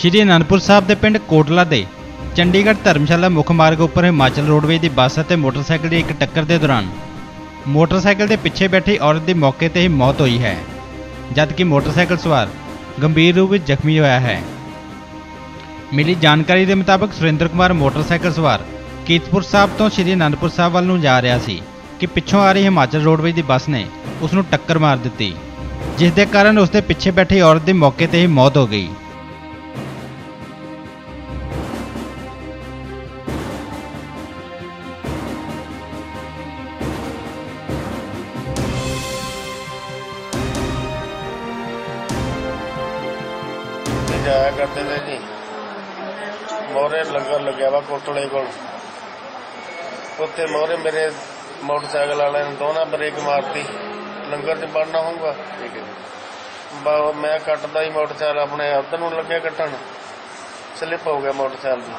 ਸ਼੍ਰੀ ਅਨੰਦਪੁਰ ਸਾਹਿਬ ਦੇ ਪਿੰਡ ਕੋਟਲਾ ਦੇ ਚੰਡੀਗੜ੍ਹ ਧਰਮਸ਼ਾਲਾ ਮੁੱਖ ਮਾਰਗ ਉੱਪਰ ਹਿਮਾਚਲ ਰੋਡਵੇਜ਼ ਦੀ ਬੱਸ ਅਤੇ ਮੋਟਰਸਾਈਕਲ ਦੀ ਇੱਕ ਟੱਕਰ ਦੇ ਦੌਰਾਨ ਮੋਟਰਸਾਈਕਲ ਦੇ ਪਿੱਛੇ ਬੈਠੀ ਔਰਤ ਦੀ ਮੌਕੇ ਤੇ ਹੀ ਮੌਤ ਹੋਈ ਹੈ, ਜਦਕਿ ਮੋਟਰਸਾਈਕਲ ਸਵਾਰ ਗੰਭੀਰ ਰੂਪ ਵਿੱਚ ਜ਼ਖਮੀ ਹੋਇਆ ਹੈ। ਮਿਲੀ ਜਾਣਕਾਰੀ ਦੇ ਮੁਤਾਬਕ ਸੁਰਿੰਦਰ ਕੁਮਾਰ ਮੋਟਰਸਾਈਕਲ ਸਵਾਰ ਕੀਰਤਪੁਰ ਸਾਹਿਬ ਤੋਂ ਸ਼੍ਰੀ ਅਨੰਦਪੁਰ ਸਾਹਿਬ ਵੱਲ ਨੂੰ ਜਾ ਰਿਹਾ ਸੀ ਕਿ ਪਿੱਛੋਂ ਆ ਰਹੀ ਹਿਮਾਚਲ ਰੋਡਵੇਜ਼ ਦੀ ਬੱਸ ਨੇ ਉਸ ਨੂੰ ਟੱਕਰ ਮਾਰ ਦਿੱਤੀ, ਜਿਸ ਦੇ ਕਾਰਨ ਉਸ ਦੇ ਪਿੱਛੇ ਬੈਠੀ ਔਰਤ ਦੀ ਮੌਕੇ ਤੇ ਹੀ ਮੌਤ ਹੋ ਗਈ। ਜਾਇਆ ਕਰਦੇ ਤੇ ਜੀ। ਮੋਰੇ ਲੰਗਰ ਲੱਗਿਆ ਵਾ ਕੋਟਲੇ ਕੋਲ। ਉੱਥੇ ਮੋਰੇ ਮੇਰੇ ਮੋਟਰਸਾਈਕਲ ਵਾਲਿਆਂ ਨੇ ਦੋਨਾਂ ਬ੍ਰੇਕ ਮਾਰਤੀ। ਲੰਗਰ 'ਚ ਵੜਨਾ ਹੋਊਗਾ। ਠੀਕ ਹੈ ਬਾ ਮੈਂ ਕੱਟਦਾ ਹੀ ਮੋਟਰਸਾਈਕਲ ਆਪਣੇ ਹੱਥ ਨੂੰ ਲੱਗਿਆ ਕੱਟਣ। ਸਲਿੱਪ ਹੋ ਗਿਆ ਮੋਟਰਸਾਈਕਲ ਦੀ।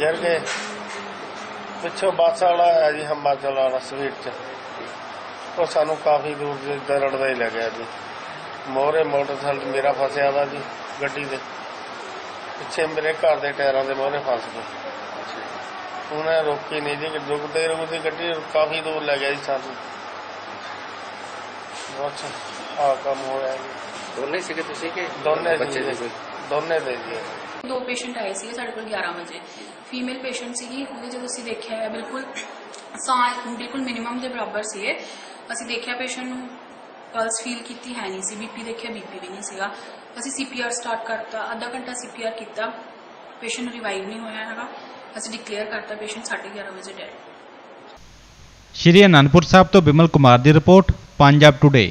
ਗਿਰ ਗਏ। ਪਿੱਛੋਂ ਬੱਸ ਵਾਲਾ ਆਇਆ ਜੀ ਹਿਮਾਚਲ ਵਾਲਾ ਸਵੀਟ 'ਚ। ਉਹ ਸਾਨੂੰ ਕਾਫੀ ਦੂਰ ਦੇ ਦਰੜਦਾ ਹੀ ਲੱਗਿਆ ਜੀ। ਮੋਰੇ ਮੋਟਰਸਾਈਕਲ ਮੇਰਾ ਫਸਿਆ ਵਾ ਜੀ। ਗੱਡੀ ਦੇ। ਪਿੱਛੇ ਮੇਰੇ ਘਰ ਦੇ ਟਾਇਰਾਂ ਦੇ ਮੋਰੇ ਫਸ ਗਏ। ਉਹਨੇ ਰੋਕੀ ਨਹੀਂ ਜੀ ਕਿ ਰੁਕਦੇ ਰੁਕਦੇ ਗੱਡੀ ਕਾਫੀ ਦੂਰ ਲੈ ਗਿਆ ਜੀ ਸਾਨੂੰ। ਅੱਛਾ ਆ ਕੰਮ ਹੋਇਆ ਜੀ। ਦੋਨੇ ਸੀਗੇ ਤੁਸੀਂ ਕਿ ਦੋਨੇ ਬੱਚੇ ਜੀ ਸੀ? ਕੋਈ ਦੋਨੇ ਦੇ ਜੀ। ਦੋ ਪੇਸ਼ੈਂਟ ਆਏ ਸੀ ਸਾਡੇ ਕੋਲ 11 ਵਜੇ। ਫੀਮੇਲ ਪੇਸ਼ੈਂਟ ਸੀਗੀ ਉਹਦੇ ਜਦੋਂ ਅਸੀਂ ਦੇਖਿਆ ਹੈ ਬਿਲਕੁਲ ਸਾਹ ਬਿਲਕੁਲ ਮਿਨੀਮਮ ਦੇ ਬਰਾਬਰ ਸੀਗੇ। ਅਸੀਂ ਦੇਖਿਆ ਪੇਸ਼ੈਂਟ ਨੂੰ ਪਲਸ ਫੀਲ ਕੀਤੀ ਹੈ ਨਹੀਂ ਸੀ ਬੀਪੀ ਦੇਖਿਆ ਬੀਪੀ ਵੀ ਨਹੀਂ ਸੀਗਾ ਅਸੀਂ ਸੀਪੀਆਰ ਸਟਾਰਟ ਕਰਤਾ ਅੱਧਾ ਘੰਟਾ ਸੀਪੀਆਰ ਕੀਤਾ ਪੇਸ਼ੈਂਟ ਰਿਵਾਈਵ ਨਹੀਂ ਹੋਇਆ ਹੈਗਾ ਅਸੀਂ ਡਿਕਲੇਅਰ ਕਰਤਾ ਪੇਸ਼ੈਂਟ 11:30 ਵਜੇ ਡੈਡ ਸ਼੍ਰੀ ਅਨੰਦਪੁਰ ਸਾਹਿਬ ਤੋਂ ਬਿਮਲ ਕੁਮਾਰ ਦੀ ਰਿਪੋਰਟ ਪੰਜਾਬ ਟੁਡੇ